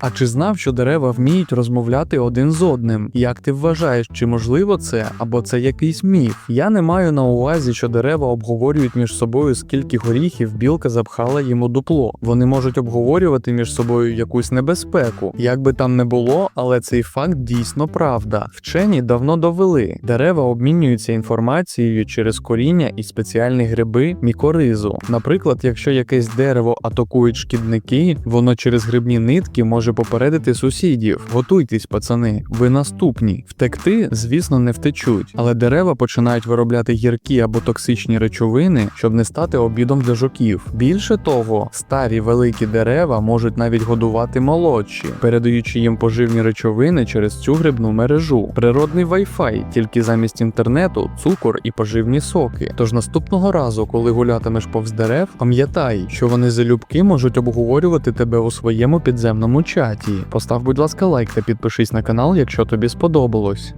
А чи знав, що дерева вміють розмовляти один з одним? Як ти вважаєш, чи можливо це або це якийсь міф? Я не маю на увазі, що дерева обговорюють між собою, скільки горіхів білка запхала їм у дупло. Вони можуть обговорювати між собою якусь небезпеку. Як би там не було, але цей факт дійсно правда. Вчені давно довели, дерева обмінюються інформацією через коріння і спеціальні гриби мікоризу. Наприклад, якщо якесь дерево атакують шкідники, воно через грибні нитки може попередити сусідів. Готуйтесь, пацани, ви наступні. Втекти, звісно, не втечуть, але дерева починають виробляти гіркі або токсичні речовини, щоб не стати обідом для жуків. Більше того, старі великі дерева можуть навіть годувати молодші, передаючи їм поживні речовини через цю грибну мережу. Природний Wi-Fi, тільки замість інтернету, цукор і поживні соки. Тож наступного разу, коли гулятимеш повз дерев, пам'ятай, що вони залюбки можуть обговорювати тебе у своєму підземному чаті. Постав, будь ласка, лайк та підпишись на канал, якщо тобі сподобалось.